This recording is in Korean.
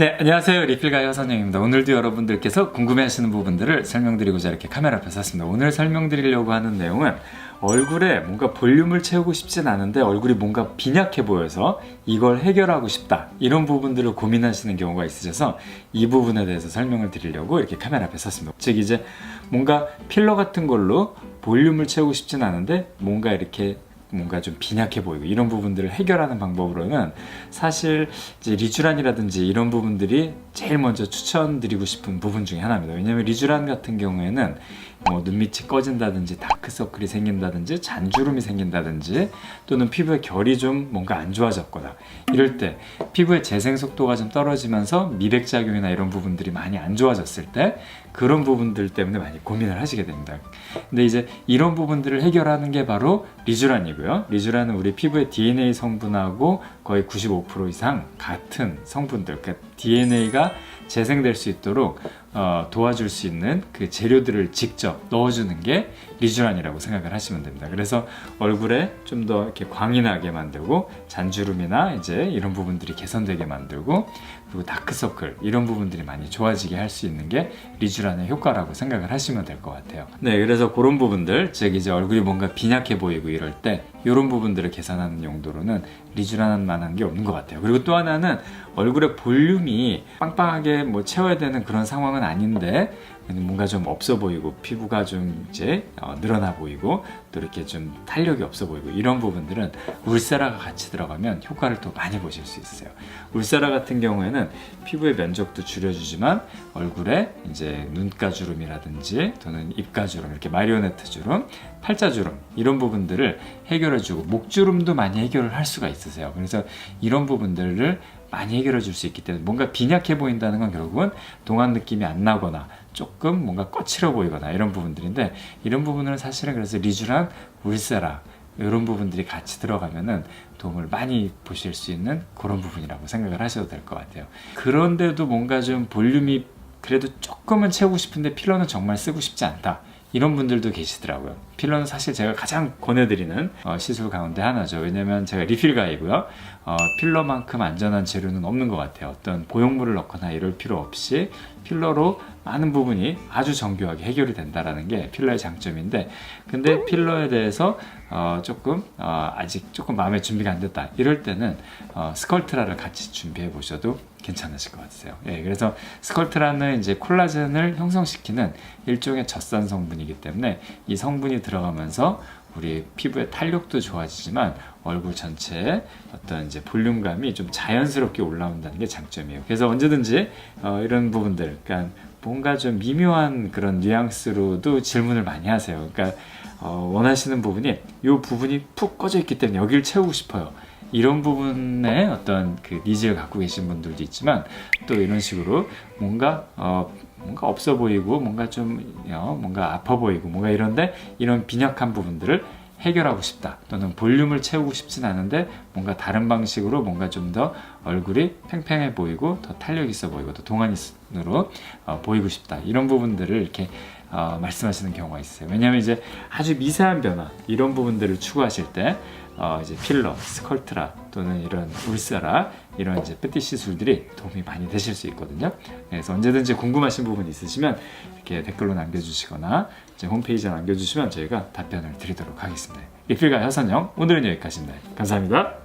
네, 안녕하세요. 리필가의 허선영입니다. 오늘도 여러분들께서 궁금해하시는 부분들을 설명드리고자 이렇게 카메라 앞에 섰습니다. 오늘 설명드리려고 하는 내용은 얼굴에 뭔가 볼륨을 채우고 싶진 않은데 얼굴이 뭔가 빈약해 보여서 이걸 해결하고 싶다. 이런 부분들을 고민하시는 경우가 있으셔서 이 부분에 대해서 설명을 드리려고 이렇게 카메라 앞에 섰습니다. 즉 이제 뭔가 필러 같은 걸로 볼륨을 채우고 싶진 않은데 뭔가 이렇게 뭔가 좀 빈약해 보이고 이런 부분들을 해결하는 방법으로는 사실 이제 리쥬란이라든지 이런 부분들이 제일 먼저 추천드리고 싶은 부분 중에 하나입니다. 왜냐하면 리쥬란 같은 경우에는 뭐 눈밑이 꺼진다든지 다크서클이 생긴다든지 잔주름이 생긴다든지 또는 피부의 결이 좀 뭔가 안 좋아졌거나 이럴 때 피부의 재생 속도가 좀 떨어지면서 미백 작용이나 이런 부분들이 많이 안 좋아졌을 때 그런 부분들 때문에 많이 고민을 하시게 됩니다. 근데 이제 이런 부분들을 해결하는 게 바로 리쥬란이고요. 리쥬란은 우리 피부의 DNA 성분하고 거의 95% 이상 같은 성분들, 그러니까 DNA가 재생될 수 있도록 어, 도와줄 수 있는 그 재료들을 직접 넣어주는 게 리쥬란이라고 생각을 하시면 됩니다. 그래서 얼굴에 좀 더 이렇게 광이 나게 만들고 잔주름이나 이제 이런 부분들이 개선되게 만들고 그리고 다크서클 이런 부분들이 많이 좋아지게 할 수 있는 게 리쥬란의 효과라고 생각을 하시면 될 것 같아요. 네, 그래서 그런 부분들, 즉 이제 얼굴이 뭔가 빈약해 보이고 이럴 때 이런 부분들을 개선하는 용도로는 리쥬란 만한 게 없는 것 같아요. 그리고 또 하나는 얼굴의 볼륨이 빵빵하게 뭐 채워야 되는 그런 상황은 아닌데 뭔가 좀 없어 보이고 피부가 좀 이제 어, 늘어나 보이고 또 이렇게 좀 탄력이 없어 보이고 이런 부분들은 울세라가 같이 들어가면 효과를 또 많이 보실 수 있어요. 울세라 같은 경우에는 피부의 면적도 줄여주지만 얼굴에 이제 눈가주름이라든지 또는 입가주름 이렇게 마리오네트 주름, 팔자주름 이런 부분들을 해결해주고 목주름도 많이 해결을 할 수가 있으세요. 그래서 이런 부분들을 많이 해결해 줄 수 있기 때문에 뭔가 빈약해 보인다는 건 결국은 동안 느낌이 안 나거나 조금 뭔가 거칠어 보이거나 이런 부분들인데 이런 부분은 사실은 그래서 리쥬란, 울세라 이런 부분들이 같이 들어가면은 도움을 많이 보실 수 있는 그런 부분이라고 생각을 하셔도 될 것 같아요. 그런데도 뭔가 좀 볼륨이 그래도 조금은 채우고 싶은데 필러는 정말 쓰고 싶지 않다. 이런 분들도 계시더라고요. 필러는 사실 제가 가장 권해드리는 어, 시술 가운데 하나죠. 왜냐면 제가 리필 가이고요. 어, 필러만큼 안전한 재료는 없는 것 같아요. 어떤 보형물을 넣거나 이럴 필요 없이 필러로 많은 부분이 아주 정교하게 해결이 된다라는 게 필러의 장점인데, 근데 필러에 대해서 어, 조금 어, 아직 조금 마음의 준비가 안 됐다. 이럴 때는 어, 스컬트라를 같이 준비해 보셔도 괜찮으실 것 같아요. 예, 그래서 스컬트라는 이제 콜라겐을 형성시키는 일종의 젖산 성분이기 때문에 이 성분이 들어가면서 우리 피부의 탄력도 좋아지지만 얼굴 전체에 어떤 이제 볼륨감이 좀 자연스럽게 올라온다는 게 장점이에요. 그래서 언제든지 어, 이런 부분들, 그러니까 뭔가 좀 미묘한 그런 뉘앙스로도 질문을 많이 하세요. 그러니까 어, 원하시는 부분이 이 부분이 푹 꺼져 있기 때문에 여기를 채우고 싶어요. 이런 부분에 어떤 그 니즈를 갖고 계신 분들도 있지만 또 이런 식으로 뭔가 어 뭔가 없어 보이고 뭔가 좀 어, 뭔가 아파 보이고 뭔가 이런데 이런 빈약한 부분들을 해결하고 싶다 또는 볼륨을 채우고 싶진 않은데 뭔가 다른 방식으로 뭔가 좀 더 얼굴이 팽팽해 보이고 더 탄력 있어 보이고 더 동안으로 어, 보이고 싶다. 이런 부분들을 이렇게 어, 말씀하시는 경우가 있어요. 왜냐하면 이제 아주 미세한 변화 이런 부분들을 추구하실 때 어, 이제 필러, 스컬트라 또는 이런 울세라 이런 이제 패티 시술들이 도움이 많이 되실 수 있거든요. 그래서 언제든지 궁금하신 부분 있으시면 이렇게 댓글로 남겨주시거나 제 홈페이지에 남겨주시면 저희가 답변을 드리도록 하겠습니다. 리필과 혀선영 오늘은 여기까지입니다. 감사합니다.